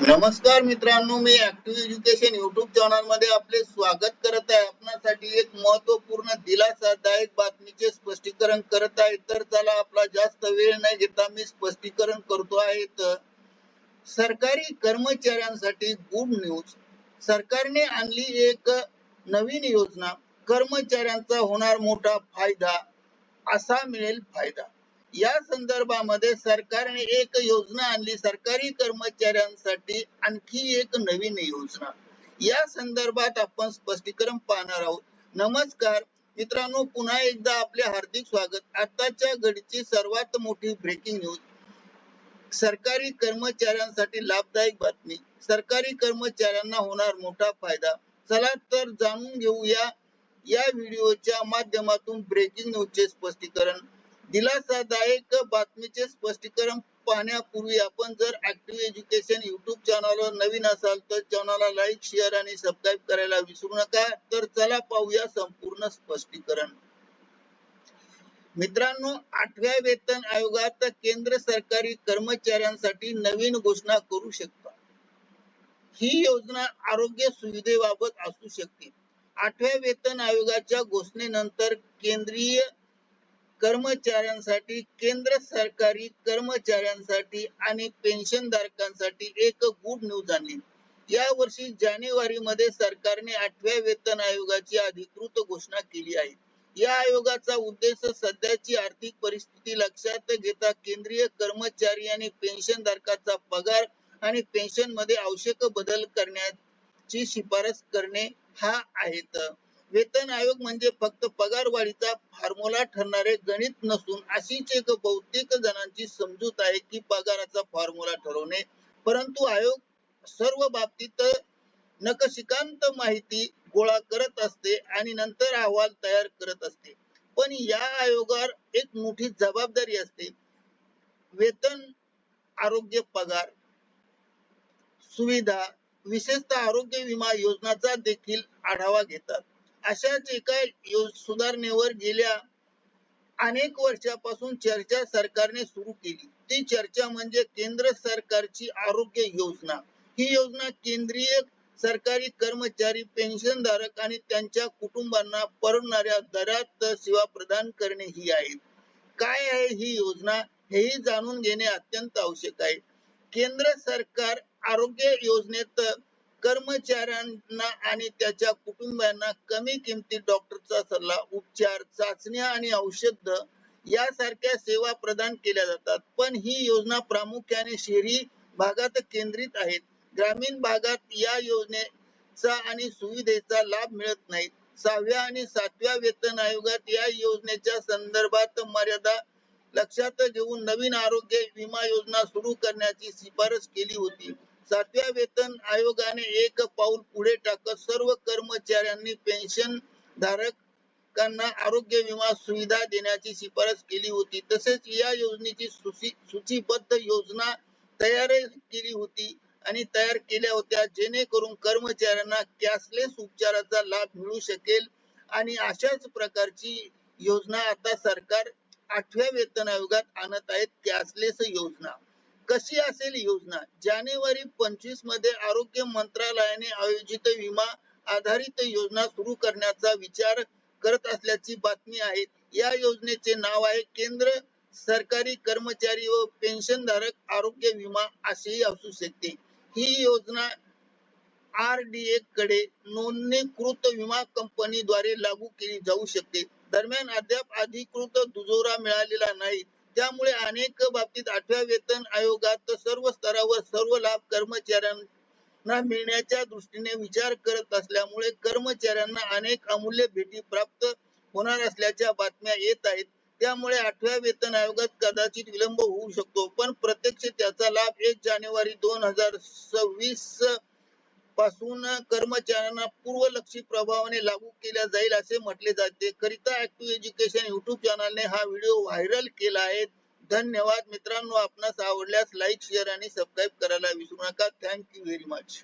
नमस्कार मित्रांनो मी ऍक्टिव्ह एज्युकेशन युट्यूब चॅनलमध्ये आपले स्वागत करत आहे. आपणासाठी एक महत्त्वपूर्ण दिलासादायक बातमीचे स्पष्टीकरण करत आहे. तर चला आपला जास्त वेळ न घेता मी स्पष्टीकरण करतो आहे. तर सरकारी कर्मचाऱ्यांसाठी गुड न्यूज सरकारने आणली एक नवीन योजना. कर्मचाऱ्यांचा होणार मोठा फायदा असा मिळेल फायदा. या संदर्भामध्ये सरकारने एक योजना आणली सरकारी कर्मचाऱ्यांसाठी आणखी एक नवीन योजना. या संदर्भात आपण स्पष्टीकरण पाहणार आहोत. नमस्कार. मित्रांनो पुन्हा एकदा आपले हार्दिक स्वागत. आताच्या घडीची सर्वात मोठी ब्रेकिंग न्यूज सरकारी कर्मचाऱ्यांसाठी लाभदायक बातमी. सरकारी कर्मचाऱ्यांना होणार मोठा फायदा. चला तर जाणून घेऊया या व्हिडिओच्या माध्यमातून ब्रेकिंग न्यूजचे स्पष्टीकरण. दिलासादायक बातमीचे स्पष्टीकरण पाहण्यापूर्वी आपण जर ऍक्टिव्ह एज्युकेशन युट्यूब चॅनलवर नवीन असाल तर चॅनलला लाईक शेअर आणि सबस्क्राईब करायला विसरू नका. तर चला पाहूया संपूर्ण स्पष्टीकरण. मित्रांनो आठव्या वेतन आयोगात केंद्र सरकारी कर्मचाऱ्यांसाठी नवीन घोषणा करू शकता ही योजना आरोग्य सुविधेबाबत असू शकते. आठव्या वेतन आयोगाच्या घोषणेनंतर केंद्रीय कर्मचाऱ्यांसाठी केंद्र सरकारी कर्मचाऱ्यांसाठी आणि पेन्शन धारकांसाठी एक गुड न्यूज आणली या वर्षी जानेवारी मध्ये सरकारने आठव्या वेतन आयोगाची अधिकृत घोषणा केली आहे. या आयोगाचा उद्देश सध्याची आर्थिक परिस्थिती लक्षात घेता केंद्रीय कर्मचारी आणि पेन्शन धारकाचा पगार आणि पेन्शनमध्ये आवश्यक बदल करण्याची शिफारस करणे हा आहेत वेतन आयोग म्हणजे फक्त पगार वाढीचा फॉर्म्युला ठरणारे गणित नसून अशीच एक बहुतेक जणांची समजूत आहे की पगाराचा फॉर्म्युला ठरवणे. परंतु आयोग सर्व बाबतीत नकशिकांत माहिती गोळा करत असते आणि नंतर अहवाल तयार करत असते. पण या आयोगावर एक मोठी जबाबदारी असते. वेतन आरोग्य पगार सुविधा विशेषतः आरोग्य विमा योजनाचा देखील आढावा घेतात. अशाच एका सुधारणेवर गेल्या अनेक वर्षापासून चर्चा सरकारने सुरू केली. ती चर्चा म्हणजे केंद्र सरकारची आरोग्य योजना. ही योजना केंद्रीय सरकारी कर्मचारी पेन्शन धारक आणि त्यांच्या कुटुंबांना परवडणाऱ्या दरात सेवा प्रदान करणे ही आहे. काय आहे ही योजना? हेही जाणून घेणे अत्यंत आवश्यक आहे. केंद्र सरकार आरोग्य योजनेत कर्मचाऱ्यांना आणि त्याच्या कुटुंबियांना कमी किमतीत डॉक्टरचा सल्ला उपचार चाचण्या आणि औषध यासारख्या सेवा प्रदान केल्या जातात. पण ही योजना प्रामुख्याने शहरी भागात केंद्रित आहेत. ग्रामीण भागात या योजनेचा आणि सुविधेचा लाभ मिळत नाही. सहाव्या आणि सातव्या वेतन आयोगात या योजनेच्या संदर्भात मर्यादा लक्षात घेऊन नवीन आरोग्य विमा योजना सुरू करण्याची शिफारस केली होती. सातव्या वेतन आयोगाने एक पाऊल पुढे टाकत सर्व कर्मचाऱ्यांनी पेन्शन धारकांना आरोग्य विमा सुविधा देण्याची शिफारस केली होती. तसेच या योजनेची सूचीबद्ध योजना तयार केली होती आणि तयार केल्या होत्या. जेणेकरून कर्मचाऱ्यांना कॅशलेस उपचाराचा लाभ मिळू शकेल आणि अशाच प्रकारची योजना आता सरकार आठव्या वेतन आयोगात आणत आहेत. कॅशलेस योजना. कशी असेल योजना? जानेवारी पंचवीसमध्ये आरोग्य मंत्रालयाने आयोजित विमा आधारित योजना सुरू करण्याचा विचार करत असल्याची बातमी आहे. या योजनेचे नाव आहे केंद्र सरकारी कर्मचारी व पेन्शन धारक आरोग्य विमा असेही असू शकते. ही योजना आर डी ए कडे नोंदणीकृत विमा कंपनीद्वारे लागू केली जाऊ शकते. दरम्यान अद्याप अधिकृत दुजोरा मिळालेला नाही. त्यामुळे अनेक बाबतीत आठव्या वेतन आयोगात सर्व स्तरावर सर्व लाभ कर्मचाऱ्यांना मिळण्याच्या दृष्टीने विचार करत असल्यामुळे कर्मचाऱ्यांना अनेक अमूल्य भेटी प्राप्त होणार असल्याच्या बातम्या येत आहेत. त्यामुळे आठव्या वेतन आयोगात कदाचित विलंब होऊ शकतो. पण प्रत्यक्ष त्याचा लाभ एक जानेवारी दोन हजार सव्वीस पासून कर्मचाऱ्यांना पूर्वलक्षी प्रभावाने लागू केल्या जाईल असे म्हटले जाते. करिता ऍक्टिव्ह एज्युकेशन युट्यूब चॅनलने हा व्हिडिओ व्हायरल केला आहे. धन्यवाद मित्रांनो. आपणास आवडल्यास लाईक शेअर आणि सबस्क्राईब करायला विसरू नका. Thank you very much